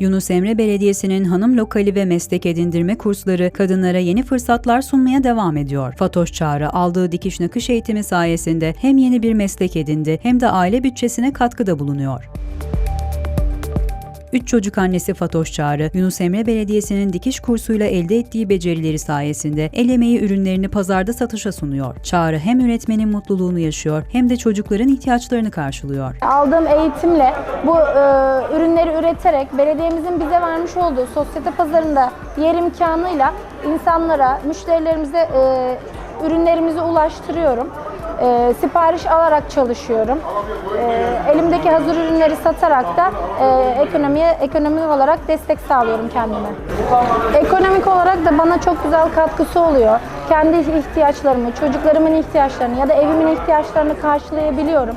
Yunus Emre Belediyesi'nin hanım lokali ve meslek edindirme kursları kadınlara yeni fırsatlar sunmaya devam ediyor. Fatoş Çağrı aldığı dikiş nakış eğitimi sayesinde hem yeni bir meslek edindi hem de aile bütçesine katkıda bulunuyor. Üç çocuk annesi Fatoş Çağrı, Yunus Emre Belediyesi'nin dikiş kursuyla elde ettiği becerileri sayesinde el emeği ürünlerini pazarda satışa sunuyor. Çağrı hem üretmenin mutluluğunu yaşıyor hem de çocukların ihtiyaçlarını karşılıyor. Aldığım eğitimle bu e, ürünleri üreterek belediyemizin bize vermiş olduğu sosyete pazarında yer imkanıyla insanlara, müşterilerimize e, ürünlerimizi ulaştırıyorum. E, sipariş alarak çalışıyorum. E, elimdeki hazır ürünleri satarak da e, ekonomiye ekonomik olarak destek sağlıyorum kendime. Ekonomik olarak da bana çok güzel katkısı oluyor. Kendi ihtiyaçlarımı, çocuklarımın ihtiyaçlarını ya da evimin ihtiyaçlarını karşılayabiliyorum.